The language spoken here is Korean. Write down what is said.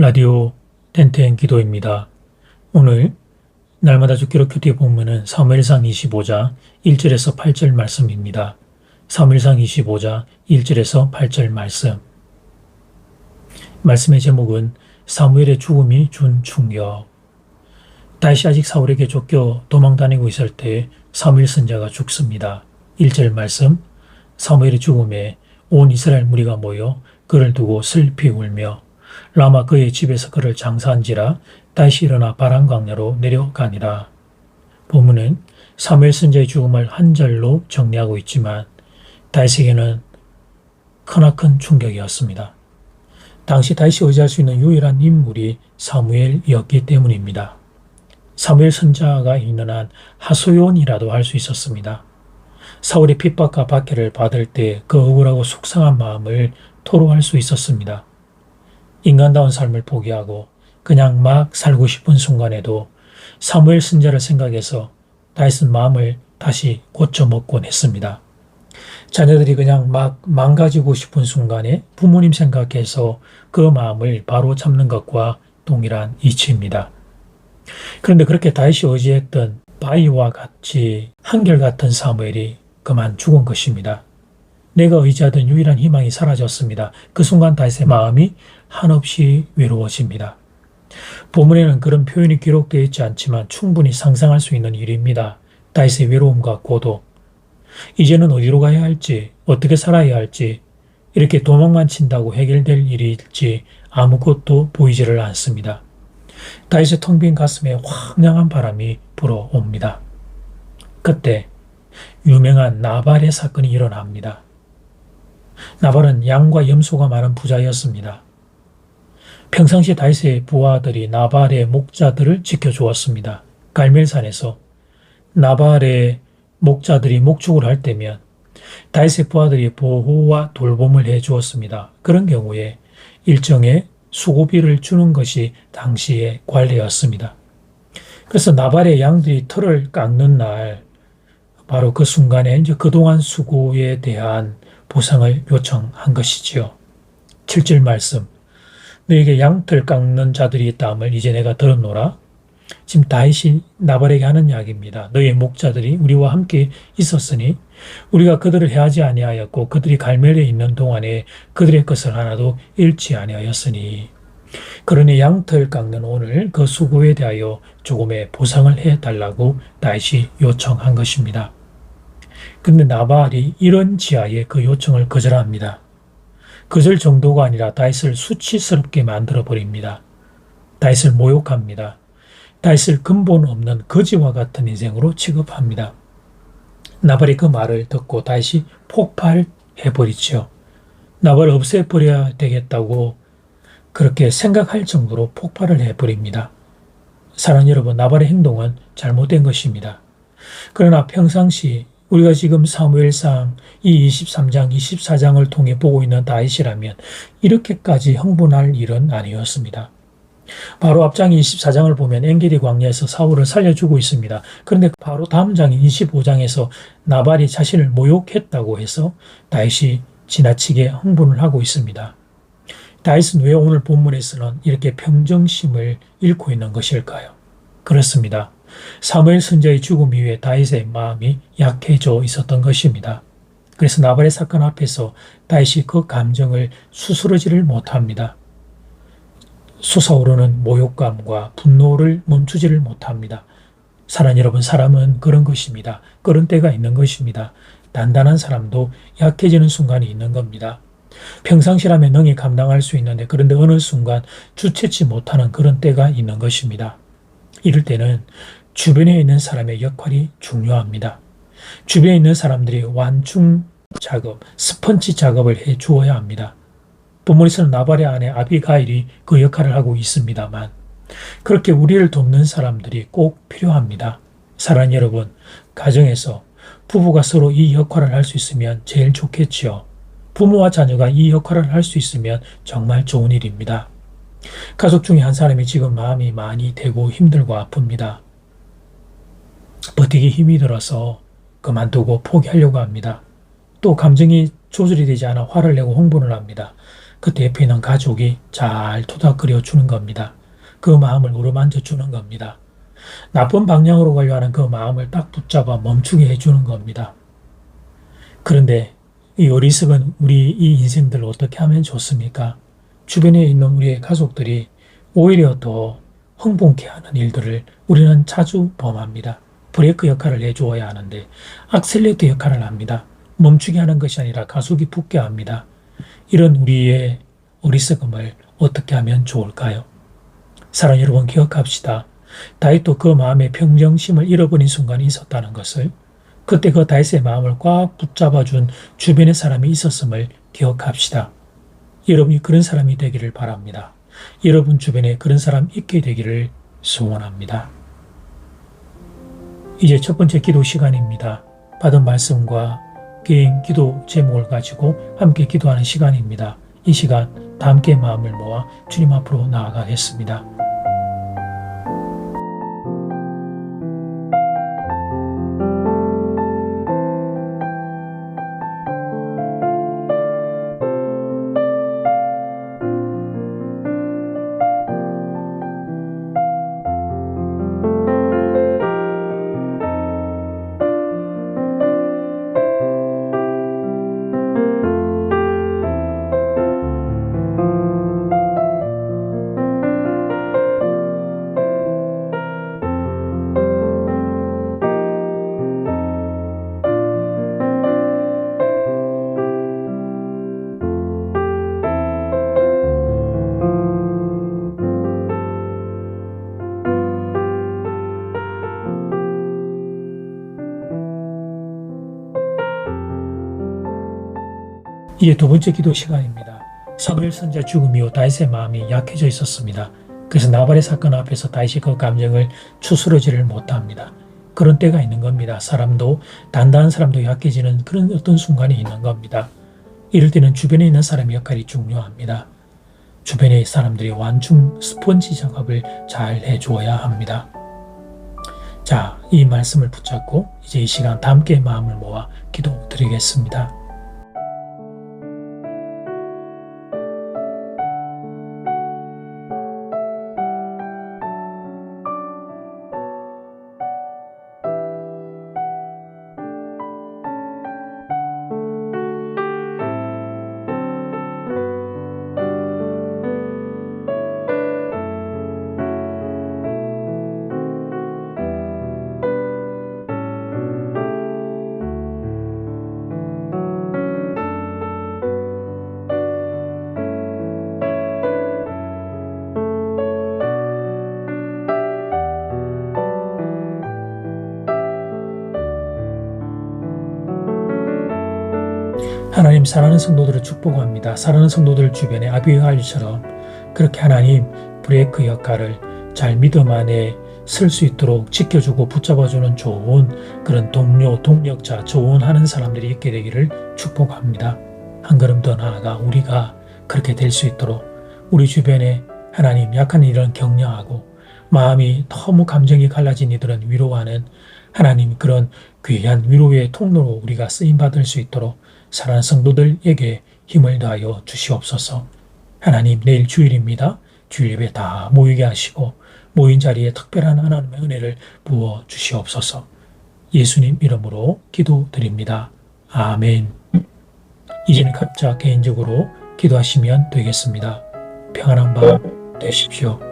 라디오 텐텐 기도입니다. 오늘 날마다 죽기로 큐티 본문은 사무엘상 25장 1절에서 8절 말씀입니다. 사무엘상 25장 1절에서 8절 말씀. 말씀의 제목은 사무엘의 죽음이 준 충격. 다시 아직 사울에게 쫓겨 도망다니고 있을 때 사무엘 선자가 죽습니다. 1절 말씀 사무엘의 죽음에 온 이스라엘 무리가 모여 그를 두고 슬피 울며 라마 그의 집에서 그를 장사한지라 다시 일어나 바람 광야로 내려가니라. 본문은 사무엘 선자의 죽음을 한 절로 정리하고 있지만 다윗에게는 크나큰 충격이었습니다. 당시 다윗이 의지할 수 있는 유일한 인물이 사무엘이었기 때문입니다. 사무엘 선자가 있는 한 하소연이라도 할 수 있었습니다. 사울의 핍박과 박해를 받을 때 그 억울하고 속상한 마음을 토로할 수 있었습니다. 인간다운 삶을 포기하고 그냥 막 살고 싶은 순간에도 사무엘 선자를 생각해서 다윗은 마음을 다시 고쳐먹곤 했습니다. 자녀들이 그냥 막 망가지고 싶은 순간에 부모님 생각해서 그 마음을 바로 잡는 것과 동일한 이치입니다. 그런데 그렇게 다윗이 의지했던 바위와 같이 한결같은 사무엘이 그만 죽은 것입니다. 내가 의지하던 유일한 희망이 사라졌습니다. 그 순간 다윗의 마음이 한없이 외로워집니다. 본문에는 그런 표현이 기록되어 있지 않지만 충분히 상상할 수 있는 일입니다. 다윗의 외로움과 고독. 이제는 어디로 가야 할지, 어떻게 살아야 할지, 이렇게 도망만 친다고 해결될 일일지 아무것도 보이지를 않습니다. 다윗의 텅 빈 가슴에 황량한 바람이 불어옵니다. 그때 유명한 나발의 사건이 일어납니다. 나발은 양과 염소가 많은 부자였습니다. 평상시 다윗의 부하들이 나발의 목자들을 지켜주었습니다. 갈멜산에서 나발의 목자들이 목축을 할 때면 다윗의 부하들이 보호와 돌봄을 해 주었습니다. 그런 경우에 일정의 수고비를 주는 것이 당시의 관례였습니다. 그래서 나발의 양들이 털을 깎는 날, 바로 그 순간에 이제 그동안 수고에 대한 보상을 요청한 것이지요. 7절 말씀. 너에게 양털 깎는 자들이 있다함을 이제 내가 들었노라. 지금 다윗이 나발에게 하는 이야기입니다. 너의 목자들이 우리와 함께 있었으니 우리가 그들을 해하지 아니하였고 그들이 갈멜에 있는 동안에 그들의 것을 하나도 잃지 아니하였으니 그러니 양털 깎는 오늘 그 수고에 대하여 조금의 보상을 해달라고 다윗이 요청한 것입니다. 근데 나발이 이런 지하에 그 요청을 거절합니다. 거절 정도가 아니라 다윗을 수치스럽게 만들어 버립니다. 다윗을 모욕합니다. 다윗을 근본 없는 거지와 같은 인생으로 취급합니다. 나발이 그 말을 듣고 다시 폭발해버리죠. 나발을 없애버려야 되겠다고 그렇게 생각할 정도로 폭발을 해버립니다. 사랑 여러분, 나발의 행동은 잘못된 것입니다. 그러나 평상시 우리가 지금 사무엘상 이 23장, 24장을 통해 보고 있는 다윗이라면 이렇게까지 흥분할 일은 아니었습니다. 바로 앞장 24장을 보면 엔게디 광야에서 사울을 살려주고 있습니다. 그런데 바로 다음 장인 25장에서 나발이 자신을 모욕했다고 해서 다윗이 지나치게 흥분을 하고 있습니다. 다윗은 왜 오늘 본문에서는 이렇게 평정심을 잃고 있는 것일까요? 그렇습니다. 사무엘 선자의 죽음 이후에 다윗의 마음이 약해져 있었던 것입니다. 그래서 나발의 사건 앞에서 다윗이 그 감정을 수스러지를 못합니다. 솟아오르는 모욕감과 분노를 멈추지를 못합니다. 사랑 여러분, 사람은 그런 것입니다. 그런 때가 있는 것입니다. 단단한 사람도 약해지는 순간이 있는 겁니다. 평상시라면 능히 감당할 수 있는데 그런데 어느 순간 주체치 못하는 그런 때가 있는 것입니다. 이럴 때는 주변에 있는 사람의 역할이 중요합니다. 주변에 있는 사람들이 완충 작업, 스펀지 작업을 해 주어야 합니다. 본문에서는 나발의 아내 아비가일이 그 역할을 하고 있습니다만 그렇게 우리를 돕는 사람들이 꼭 필요합니다. 사랑 여러분, 가정에서 부부가 서로 이 역할을 할 수 있으면 제일 좋겠지요. 부모와 자녀가 이 역할을 할 수 있으면 정말 좋은 일입니다. 가족 중에 한 사람이 지금 마음이 많이 되고 힘들고 아픕니다. 버티기 힘이 들어서 그만두고 포기하려고 합니다. 또 감정이 조절이 되지 않아 화를 내고 홍분을 합니다. 그때 옆에 있는 가족이 잘 토닥거려 주는 겁니다. 그 마음을 우러만져 주는 겁니다. 나쁜 방향으로 가려 하는 그 마음을 딱 붙잡아 멈추게 해주는 겁니다. 그런데 이 어리석은 우리 이 인생들 어떻게 하면 좋습니까? 주변에 있는 우리의 가족들이 오히려 더 흥분케 하는 일들을 우리는 자주 범합니다. 브레이크 역할을 해주어야 하는데 악셀레이터 역할을 합니다. 멈추게 하는 것이 아니라 가속이 붙게 합니다. 이런 우리의 어리석음을 어떻게 하면 좋을까요? 사랑 여러분 기억합시다. 다윗도 그 마음의 평정심을 잃어버린 순간이 있었다는 것을 그때 그 다윗의 마음을 꽉 붙잡아준 주변의 사람이 있었음을 기억합시다. 여러분이 그런 사람이 되기를 바랍니다. 여러분 주변에 그런 사람 있게 되기를 소원합니다. 이제 첫 번째 기도 시간입니다. 받은 말씀과 개인 기도 제목을 가지고 함께 기도하는 시간입니다. 이 시간 다 함께 마음을 모아 주님 앞으로 나아가겠습니다. 이제 두 번째 기도 시간입니다. 사무엘 선자 죽음 이후 다윗의 마음이 약해져 있었습니다. 그래서 나발의 사건 앞에서 다윗이 그 감정을 추스러지를 못합니다. 그런 때가 있는 겁니다. 사람도 단단한 사람도 약해지는 그런 어떤 순간이 있는 겁니다. 이럴 때는 주변에 있는 사람의 역할이 중요합니다. 주변의 사람들이 완충 스펀지 작업을 잘 해주어야 합니다. 자, 이 말씀을 붙잡고 이제 이 시간 다 함께 마음을 모아 기도 드리겠습니다. 하나님 사랑하는 성도들을 축복합니다. 사랑하는 성도들 주변에 아비가일처럼 그렇게 하나님 브레이크 역할을 잘 믿음 안에 쓸 수 있도록 지켜주고 붙잡아주는 좋은 그런 동료, 동력자, 조언하는 사람들이 있게 되기를 축복합니다. 한 걸음 더 나아가 우리가 그렇게 될 수 있도록 우리 주변에 하나님 약한 이런 격려하고 마음이 너무 감정이 갈라진 이들은 위로하는 하나님 그런 귀한 위로의 통로로 우리가 쓰임 받을 수 있도록 사랑하는 성도들에게 힘을 다하여 주시옵소서. 하나님 내일 주일입니다. 주일 예배 다 모이게 하시고 모인 자리에 특별한 하나님의 은혜를 부어 주시옵소서. 예수님 이름으로 기도드립니다. 아멘. 이제는 각자 개인적으로 기도하시면 되겠습니다. 평안한 밤 되십시오.